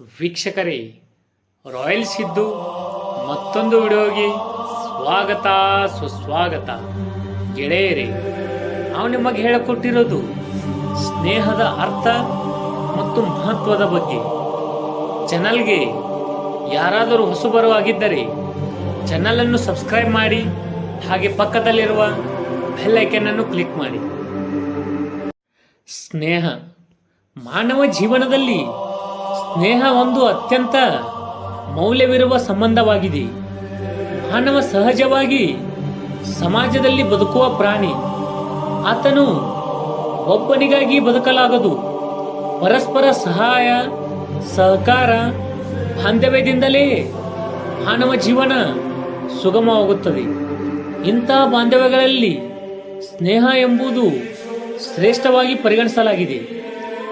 ವೀಕ್ಷಕರೇ ರಾಯಲ್ ಸಿದ್ದು ಮತ್ತೊಂದು ವಿಡಿಯೋಗೆ ಸ್ವಾಗತ, ಸುಸ್ವಾಗತ. ಗೆಳೆಯರೇ, ನಾವು ನಿಮಗೆ ಹೇಳಿಕೊಟ್ಟಿರೋದು ಸ್ನೇಹದ ಅರ್ಥ ಮತ್ತು ಮಹತ್ವದ ಬಗ್ಗೆ. ಚಾನಲ್ಗೆ ಯಾರಾದರೂ ಹೊಸಬರು ಆಗಿದ್ದರೆ ಚಾನಲನ್ನು ಸಬ್ಸ್ಕ್ರೈಬ್ ಮಾಡಿ, ಹಾಗೆ ಪಕ್ಕದಲ್ಲಿರುವ ಬೆಲ್ ಐಕನ್ ಕ್ಲಿಕ್ ಮಾಡಿ. ಸ್ನೇಹ, ಮಾನವ ಜೀವನದಲ್ಲಿ ಸ್ನೇಹ ಒಂದು ಅತ್ಯಂತ ಮೌಲ್ಯವಿರುವ ಸಂಬಂಧವಾಗಿದೆ. ಮಾನವ ಸಹಜವಾಗಿ ಸಮಾಜದಲ್ಲಿ ಬದುಕುವ ಪ್ರಾಣಿ. ಆತನು ಒಬ್ಬನಿಗಾಗಿ ಬದುಕಲಾಗದು. ಪರಸ್ಪರ ಸಹಾಯ, ಸಹಕಾರ, ಬಾಂಧವ್ಯದಿಂದಲೇ ಮಾನವ ಜೀವನ ಸುಗಮವಾಗುತ್ತದೆ. ಇಂತಹ ಬಾಂಧವ್ಯಗಳಲ್ಲಿ ಸ್ನೇಹ ಎಂಬುದು ಶ್ರೇಷ್ಠವಾಗಿ ಪರಿಗಣಿಸಲಾಗಿದೆ.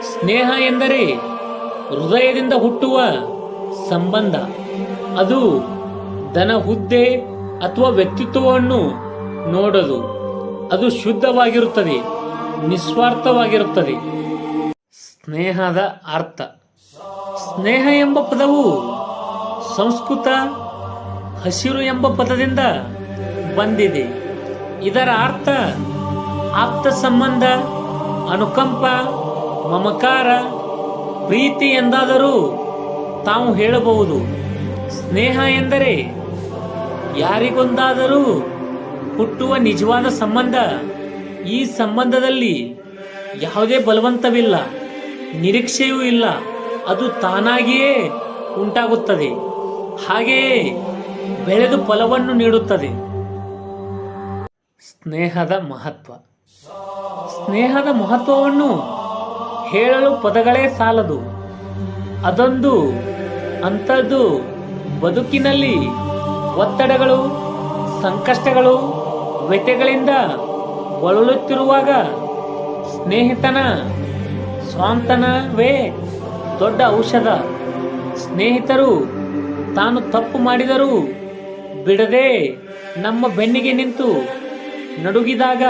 ಸ್ನೇಹ ಎಂದರೆ ಹೃದಯದಿಂದ ಹುಟ್ಟುವ ಸಂಬಂಧ. ಅದು ದನ ಹುದ್ದೆ ಅಥವಾ ವ್ಯಕ್ತಿತ್ವವನ್ನು ನೋಡದು. ಅದು ಶುದ್ಧವಾಗಿರುತ್ತದೆ, ನಿಸ್ವಾರ್ಥವಾಗಿರುತ್ತದೆ. ಸ್ನೇಹದ ಅರ್ಥ. ಸ್ನೇಹ ಎಂಬ ಪದವು ಸಂಸ್ಕೃತ ಹಸಿರು ಎಂಬ ಪದದಿಂದ ಬಂದಿದೆ. ಇದರ ಅರ್ಥ ಆಪ್ತ ಸಂಬಂಧ, ಅನುಕಂಪ, ಮಮಕಾರ ಪ್ರೀತಿ ಎಂದಾದರೂ ತಾವು ಹೇಳಬಹುದು. ಸ್ನೇಹ ಎಂದರೆ ಯಾರಿಗೊಂದಾದರೂ ಹುಟ್ಟುವ ನಿಜವಾದ ಸಂಬಂಧ. ಈ ಸಂಬಂಧದಲ್ಲಿ ಯಾವುದೇ ಬಲವಂತವಿಲ್ಲ, ನಿರೀಕ್ಷೆಯೂ ಇಲ್ಲ, ಅದು ತಾನಾಗಿಯೇ ಉಂಟಾಗುತ್ತದೆ. ಹಾಗೆಯೇ ಬೆಳೆದು ಫಲವನ್ನು ನೀಡುತ್ತದೆ. ಸ್ನೇಹದ ಮಹತ್ವ. ಸ್ನೇಹದ ಮಹತ್ವವನ್ನು ಹೇಳಲು ಪದಗಳೇ ಸಾಲದು. ಅದೊಂದು ಅಂಥದ್ದು ಬದುಕಿನಲ್ಲಿ ಒತ್ತಡಗಳು, ಸಂಕಷ್ಟಗಳು, ವ್ಯಥೆಗಳಿಂದ ಬಳಲುತ್ತಿರುವಾಗ ಸ್ನೇಹಿತನ ಸ್ವಾಂತನವೇ ದೊಡ್ಡ ಔಷಧ. ಸ್ನೇಹಿತರು ತಾನು ತಪ್ಪು ಮಾಡಿದರೂ ಬಿಡದೆ ನಮ್ಮ ಬೆನ್ನಿಗೆ ನಿಂತು ನಡುಗಿದಾಗ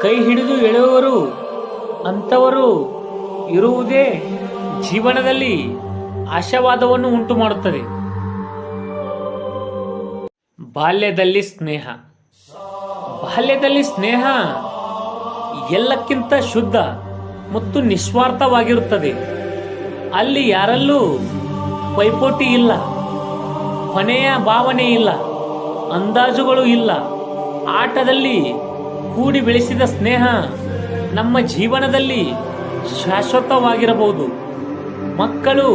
ಕೈ ಹಿಡಿದು ಎಳೆಯುವರು. ಅಂಥವರು ಇರುವುದೇ ಜೀವನದಲ್ಲಿ ಆಶಾವಾದವನ್ನು ಉಂಟು ಮಾಡುತ್ತದೆ ಬಾಲ್ಯದಲ್ಲಿ ಸ್ನೇಹ. ಬಾಲ್ಯದಲ್ಲಿ ಸ್ನೇಹ ಎಲ್ಲಕ್ಕಿಂತ ಶುದ್ಧ ಮತ್ತು ನಿಸ್ವಾರ್ಥವಾಗಿರುತ್ತದೆ. ಅಲ್ಲಿ ಯಾರಲ್ಲೂ ಪೈಪೋಟಿ ಇಲ್ಲ ಕೊನೆಯ ಭಾವನೆ ಇಲ್ಲ, ಅಂದಾಜುಗಳು ಇಲ್ಲ. ಆಟದಲ್ಲಿ ಕೂಡಿ ಬೆಳೆಸಿದ ಸ್ನೇಹ ನಮ್ಮ ಜೀವನದಲ್ಲಿ ಶಾಶ್ವತವಾಗಿರಬಹುದು. ಮಕ್ಕಳು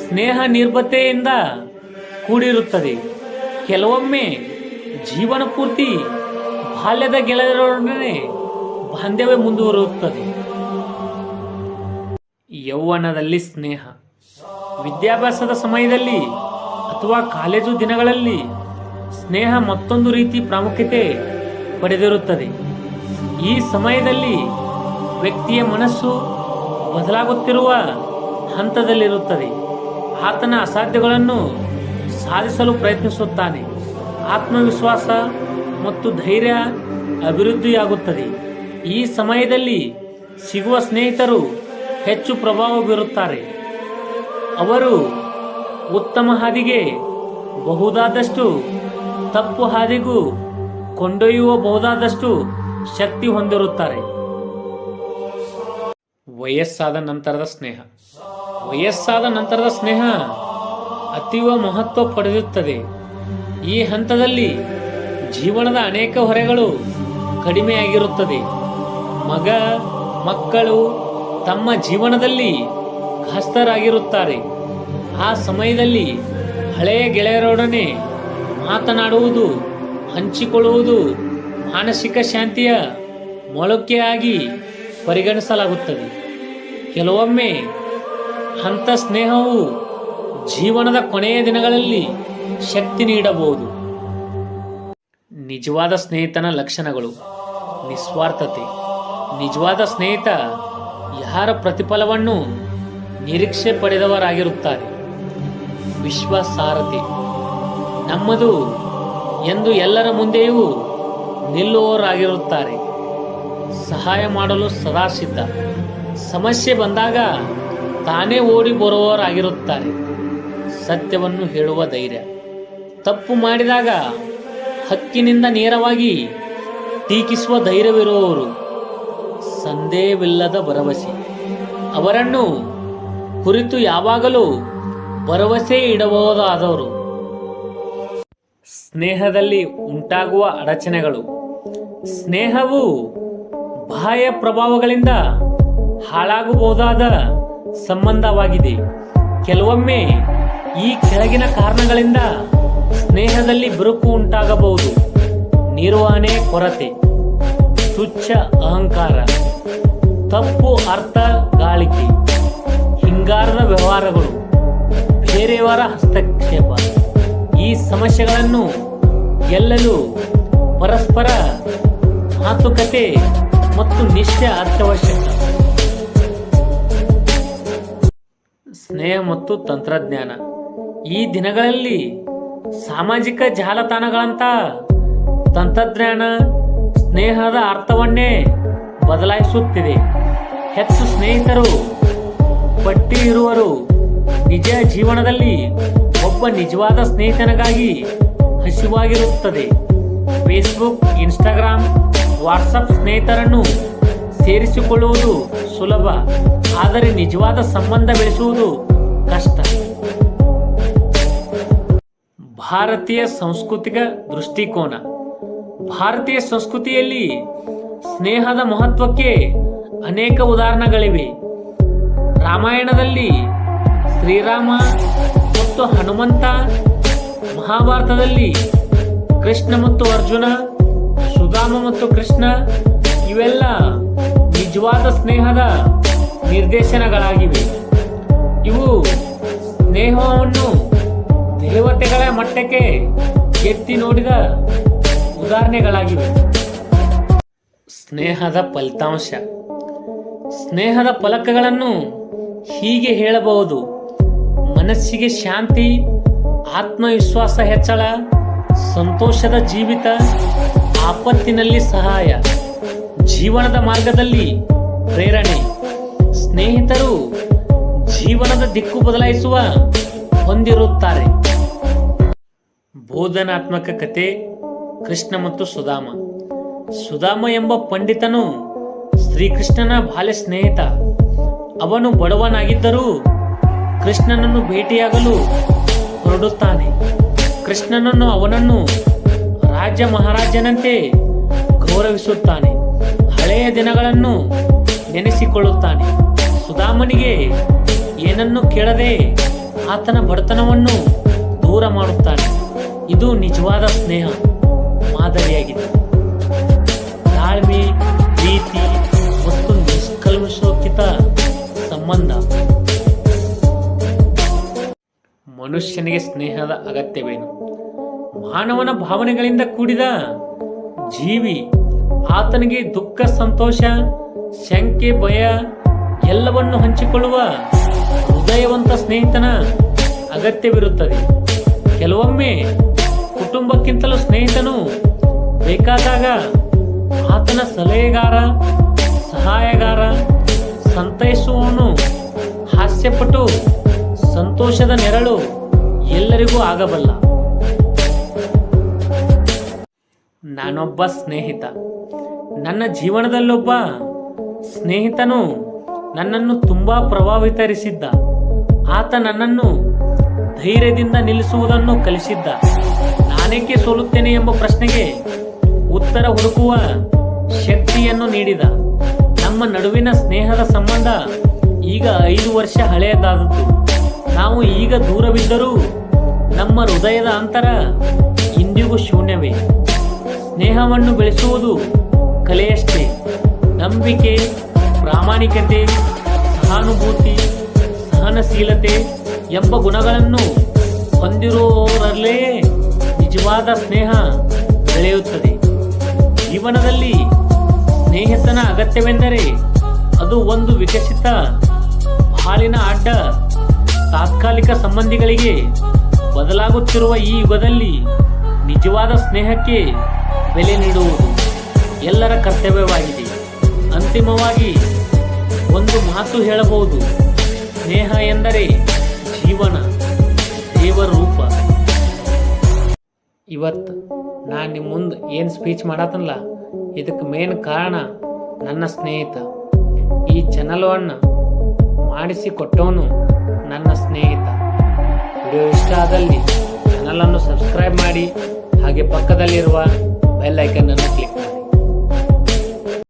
ಸ್ನೇಹ ನಿರ್ಭತೆಯಿಂದ ಕೂಡಿರುತ್ತದೆ. ಕೆಲವೊಮ್ಮೆ ಜೀವನ ಪೂರ್ತಿ ಬಾಲ್ಯದ ಗೆಳೆಯರೊಡನೆ ಬಾಂಧವ್ಯ ಮುಂದುವರಿಯುತ್ತದೆ. ಯೌವನದಲ್ಲಿ ಸ್ನೇಹ. ವಿದ್ಯಾಭ್ಯಾಸದ ಸಮಯದಲ್ಲಿ ಅಥವಾ ಕಾಲೇಜು ದಿನಗಳಲ್ಲಿ ಸ್ನೇಹ ಮತ್ತೊಂದು ರೀತಿ ಪ್ರಾಮುಖ್ಯತೆ ಪಡೆದಿರುತ್ತದೆ. ಈ ಸಮಯದಲ್ಲಿ ವ್ಯಕ್ತಿಯ ಮನಸ್ಸು ಬದಲಾಗುತ್ತಿರುವ ಹಂತದಲ್ಲಿರುತ್ತದೆ. ಆತನ ಅಸಾಧ್ಯಗಳನ್ನು ಸಾಧಿಸಲು ಪ್ರಯತ್ನಿಸುತ್ತಾನೆ. ಆತ್ಮವಿಶ್ವಾಸ ಮತ್ತು ಧೈರ್ಯ ಅಭಿವೃದ್ಧಿಯಾಗುತ್ತದೆ. ಈ ಸಮಯದಲ್ಲಿ ಸಿಗುವ ಸ್ನೇಹಿತರು ಹೆಚ್ಚು ಪ್ರಭಾವ ಬೀರುತ್ತಾರೆ. ಅವರು ಉತ್ತಮ ಹಾದಿಗೆ ಬಹುದಾದಷ್ಟು ತಪ್ಪು ಹಾದಿಗೂ ಕೊಂಡೊಯ್ಯುವ ಬಹುದಾದಷ್ಟು ಶಕ್ತಿ ಹೊಂದಿರುತ್ತಾರೆ. ವಯಸ್ಸಾದ ನಂತರದ ಸ್ನೇಹ. ವಯಸ್ಸಾದ ನಂತರದ ಸ್ನೇಹ ಅತೀವ ಮಹತ್ವ ಪಡೆಯುತ್ತದೆ ಈ ಹಂತದಲ್ಲಿ ಜೀವನದ ಅನೇಕ ಹೊರೆಗಳು ಕಡಿಮೆಯಾಗಿರುತ್ತದೆ. ಮಗ, ಮಕ್ಕಳು ತಮ್ಮ ಜೀವನದಲ್ಲಿ ಹಸ್ತರಾಗಿರುತ್ತಾರೆ ಆ ಸಮಯದಲ್ಲಿ ಹಳೆಯ ಗೆಳೆಯರೊಡನೆ ಮಾತನಾಡುವುದು, ಹಂಚಿಕೊಳ್ಳುವುದು ಮಾನಸಿಕ ಶಾಂತಿಯ ಮೊಳಕೆಯಾಗಿ ಪರಿಗಣಿಸಲಾಗುತ್ತದೆ. ಕೆಲವೊಮ್ಮೆ ಅಂಥ ಸ್ನೇಹವು ಜೀವನದ ಕೊನೆಯ ದಿನಗಳಲ್ಲಿ ಶಕ್ತಿ ನೀಡಬಹುದು. ನಿಜವಾದ ಸ್ನೇಹಿತನ ಲಕ್ಷಣಗಳು. ನಿಸ್ವಾರ್ಥತೆ. ನಿಜವಾದ ಸ್ನೇಹಿತ ಯಾರ ಪ್ರತಿಫಲವನ್ನು ನಿರೀಕ್ಷೆ ಪಡೆದವರಾಗಿರುತ್ತಾರೆ? ವಿಶ್ವಾಸಾರ್ಹತೆ. ನಮ್ಮದು ಎಂದು ಎಲ್ಲರ ಮುಂದೆಯೂ ನಿಲ್ಲುವವರಾಗಿರುತ್ತಾರೆ. ಸಹಾಯ ಮಾಡಲು ಸದಾ ಸಿದ್ಧ. ಸಮಸ್ಯೆ ಬಂದಾಗ ತಾನೇ ಓಡಿ ಬರುವವರಾಗಿರುತ್ತಾರೆ. ಸತ್ಯವನ್ನು ಹೇಳುವ ಧೈರ್ಯ. ತಪ್ಪು ಮಾಡಿದಾಗ ಹಕ್ಕಿನಿಂದ ನೇರವಾಗಿ ಟೀಕಿಸುವ ಧೈರ್ಯವಿರುವವರು. ಸಂದೇಹವಿಲ್ಲದ ಭರವಸೆ. ಅವರನ್ನು ಕುರಿತು ಯಾವಾಗಲೂ ಭರವಸೆ ಇಡಬಹುದಾದವರು. ಸ್ನೇಹದಲ್ಲಿ ಉಂಟಾಗುವ ಅಡಚಣೆಗಳು. ಸ್ನೇಹವು ಬಾಹ್ಯ ಪ್ರಭಾವಗಳಿಂದ ಹಾಳಾಗಬಹುದಾದ ಸಂಬಂಧವಾಗಿದೆ. ಕೆಲವೊಮ್ಮೆ ಈ ಕೆಳಗಿನ ಕಾರಣಗಳಿಂದ ಸ್ನೇಹದಲ್ಲಿ ಬಿರುಕು ಉಂಟಾಗಬಹುದು. ನಿರ್ವಹಣೆ ಕೊರತೆ, ತುಚ್ಛ ಅಹಂಕಾರ, ತಪ್ಪು ಅರ್ಥ, ಗಾಳಿಕೆ, ಹಿಂಗಾರದ ವ್ಯವಹಾರಗಳು, ಬೇರೆಯವರ ಹಸ್ತಕ್ಷೇಪ, ಈ ಸಮಸ್ಯೆಗಳನ್ನು ಗೆಲ್ಲಲು ಪರಸ್ಪರ ಮಾತುಕತೆ ಮತ್ತು ನಿಷ್ಠೆ ಅತ್ಯವಶ್ಯಕ. ಸ್ನೇಹ ಮತ್ತು ತಂತ್ರಜ್ಞಾನ. ಈ ದಿನಗಳಲ್ಲಿ ಸಾಮಾಜಿಕ ಜಾಲತಾಣಗಳಂತ ತಂತ್ರಜ್ಞಾನ ಸ್ನೇಹದ ಅರ್ಥವನ್ನೇ ಬದಲಾಯಿಸುತ್ತಿದೆ. ಹೆಚ್ಚು ಸ್ನೇಹಿತರು, ಪಟ್ಟಿ ಇರುವರು, ನಿಜ ಜೀವನದಲ್ಲಿ ಒಬ್ಬ ನಿಜವಾದ ಸ್ನೇಹಿತನಿಗಾಗಿ ಹಸಿವಾಗಿರುತ್ತದೆ. ಫೇಸ್ಬುಕ್ ಇನ್ಸ್ಟಾಗ್ರಾಮ್ ವಾಟ್ಸಪ್ ಸ್ನೇಹಿತರನ್ನು ಸೇರಿಸಿಕೊಳ್ಳುವುದು ಸುಲಭ, ಆದರೆ ನಿಜವಾದ ಸಂಬಂಧ ಬೆಳೆಸುವುದು ಕಷ್ಟ. ಭಾರತೀಯ ಸಾಂಸ್ಕೃತಿಕ ದೃಷ್ಟಿಕೋನ. ಭಾರತೀಯ ಸಂಸ್ಕೃತಿಯಲ್ಲಿ ಸ್ನೇಹದ ಮಹತ್ವಕ್ಕೆ ಅನೇಕ ಉದಾಹರಣೆಗಳಿವೆ. ರಾಮಾಯಣದಲ್ಲಿ ಶ್ರೀರಾಮ ಮತ್ತು ಹನುಮಂತ, ಮಹಾಭಾರತದಲ್ಲಿ ಕೃಷ್ಣ ಮತ್ತು ಅರ್ಜುನ ಸುಧಾಮ ಮತ್ತು ಕೃಷ್ಣ, ಇವೆಲ್ಲ ನಿಜವಾದ ಸ್ನೇಹದ ನಿರ್ದೇಶನಗಳಾಗಿವೆ. ಇವು ಸ್ನೇಹವನ್ನು ದೇವತೆಗಳ ಮಟ್ಟಕ್ಕೆ ಎತ್ತಿ ನೋಡಿದ ಉದಾಹರಣೆಗಳಾಗಿವೆ. ಸ್ನೇಹದ ಫಲಿತಾಂಶ. ಸ್ನೇಹದ ಫಲಕಗಳನ್ನು ಹೀಗೆ ಹೇಳಬಹುದು. ಮನಸ್ಸಿಗೆ ಶಾಂತಿ, ಆತ್ಮವಿಶ್ವಾಸ ಹೆಚ್ಚಳ, ಸಂತೋಷದ ಜೀವಿತ ಆಪತ್ತಿನಲ್ಲಿ ಸಹಾಯ, ಜೀವನದ ಮಾರ್ಗದಲ್ಲಿ ಪ್ರೇರಣೆ. ಸ್ನೇಹಿತರು ಜೀವನದ ದಿಕ್ಕು ಬದಲಾಯಿಸುವ ಹೊಂದಿರುತ್ತಾರೆ. ಬೋಧನಾತ್ಮಕ ಕತೆ, ಕೃಷ್ಣ ಮತ್ತು ಸುಧಾಮ. ಸುಧಾಮ ಎಂಬ ಪಂಡಿತನು ಶ್ರೀಕೃಷ್ಣನ ಬಾಲ್ಯ ಸ್ನೇಹಿತ. ಅವನು ಬಡವನಾಗಿದ್ದರೂ ಕೃಷ್ಣನನ್ನು ಭೇಟಿಯಾಗಲು ಹೊರಡುತ್ತಾನೆ. ಕೃಷ್ಣನನ್ನು ಅವನನ್ನು ರಾಜ್ಯ ಮಹಾರಾಜನಂತೆ ಗೌರವಿಸುತ್ತಾನೆ. ಹಳೆಯ ದಿನಗಳನ್ನು ನೆನೆಸಿಕೊಳ್ಳುತ್ತಾನೆ. ಸುಧಾಮನಿಗೆ ಏನನ್ನು ಕೇಳದೆ ಆತನ ಬಡತನವನ್ನು ದೂರ ಮಾಡುತ್ತಾನೆ. ಇದು ನಿಜವಾದ ಸ್ನೇಹ, ಮಾದರಿಯಾಗಿದೆ. ತಾಳ್ಮೆ ಪ್ರೀತಿ ಮತ್ತು ನಿಷ್ಕಲ್ಮಶೋಕಿತ ಸಂಬಂಧ. ಮನುಷ್ಯನಿಗೆ ಸ್ನೇಹದ ಅಗತ್ಯವೇನು? ಮಾನವನ ಭಾವನೆಗಳಿಂದ ಕೂಡಿದ ಜೀವಿ, ಆತನಿಗೆ ದುಃಖ, ಸಂತೋಷ, ಶಂಕೆ, ಭಯ ಎಲ್ಲವನ್ನು ಹಂಚಿಕೊಳ್ಳುವ ಹೃದಯವಂತ ಸ್ನೇಹಿತನ ಅಗತ್ಯವಿರುತ್ತದೆ. ಕೆಲವೊಮ್ಮೆ ಕುಟುಂಬಕ್ಕಿಂತಲೂ ಸ್ನೇಹಿತನು ಬೇಕಾದಾಗ ಆತನ ಸಲಹೆಗಾರ, ಸಹಾಯಗಾರ ಸಂತೈಸುವವನು ಹಾಸ್ಯಪಟು, ಸಂತೋಷದ ನೆರಳು ಎಲ್ಲರಿಗೂ ಆಗಬಲ್ಲ. ನಾನೊಬ್ಬ ಸ್ನೇಹಿತ. ನನ್ನ ಜೀವನದಲ್ಲೊಬ್ಬ ಸ್ನೇಹಿತನು ನನ್ನನ್ನು ತುಂಬಾ ಪ್ರಭಾವಿತರಿಸಿದ್ದ. ಆತ ನನ್ನನ್ನು ಧೈರ್ಯದಿಂದ ನಿಲ್ಲಿಸುವುದನ್ನು ಕಲಿಸಿದ್ದ. ನಾನೇಕೆ ಸೋಲುತ್ತೇನೆ ಎಂಬ ಪ್ರಶ್ನೆಗೆ ಉತ್ತರ ಹುಡುಕುವ ಶಕ್ತಿಯನ್ನು ನೀಡಿದ. ನಮ್ಮ ನಡುವಿನ ಸ್ನೇಹದ ಸಂಬಂಧ ಈಗ ಐದು ವರ್ಷ ಹಳೆಯದಾದದ್ದು. ನಾವು ಈಗ ದೂರವಿದ್ದರೂ ನಮ್ಮ ಹೃದಯದ ಅಂತರ ಇಂದಿಗೂ ಶೂನ್ಯವೇ. ಸ್ನೇಹವನ್ನು ಬೆಳೆಸುವುದು ಕಲೆಯಷ್ಟೇ. ನಂಬಿಕೆ, ಪ್ರಾಮಾಣಿಕತೆ, ಸಹಾನುಭೂತಿ, ಸಹನಶೀಲತೆ ಎಂಬ ಗುಣಗಳನ್ನು ಹೊಂದಿರುವವರಲ್ಲೇ ನಿಜವಾದ ಸ್ನೇಹ ಬೆಳೆಯುತ್ತದೆ. ಜೀವನದಲ್ಲಿ ಸ್ನೇಹಿತನ ಅಗತ್ಯವೆಂದರೆ ಅದು ಒಂದು ವಿಕಸಿತ ಹಾಲಿನ ಅಡ್ಡ, ತಾತ್ಕಾಲಿಕ ಸಂಬಂಧಿಗಳಿಗೆ ಬದಲಾಗುತ್ತಿರುವ ಈ ಯುಗದಲ್ಲಿ ನಿಜವಾದ ಸ್ನೇಹಕ್ಕೆ ಬೆಲೆ ನೀಡುವುದು ಎಲ್ಲರ ಕರ್ತವ್ಯವಾಗಿದೆ. ಅಂತಿಮವಾಗಿ ಒಂದು ಮಾತು ಹೇಳಬಹುದು. ಸ್ನೇಹ ಎಂದರೆ ಜೀವನ ದೇವರ ರೂಪ ಇವತ್ತು ನಾನು ನಿಮ್ಮ ಮುಂದೆ ಏನು ಸ್ಪೀಚ್ ಮಾಡತ್ತಲ್ಲ ಇದಕ್ಕೆ ಮೇನ್ ಕಾರಣ ನನ್ನ ಸ್ನೇಹಿತ. ಈ ಚಾನಲನ್ನು ಮಾಡಿಸಿಕೊಟ್ಟವನು ನನ್ನ ಸ್ನೇಹಿತ. ವಿಡಿಯೋ ಇಷ್ಟ ಆದಲ್ಲಿ ಚಾನಲನ್ನು ಸಬ್ಸ್ಕ್ರೈಬ್ ಮಾಡಿ, ಹಾಗೆ ಪಕ್ಕದಲ್ಲಿರುವ ಬೆಲ್ ಐಕನ್ ಅನ್ನು ಕ್ಲಿಕ್ ಮಾಡಿ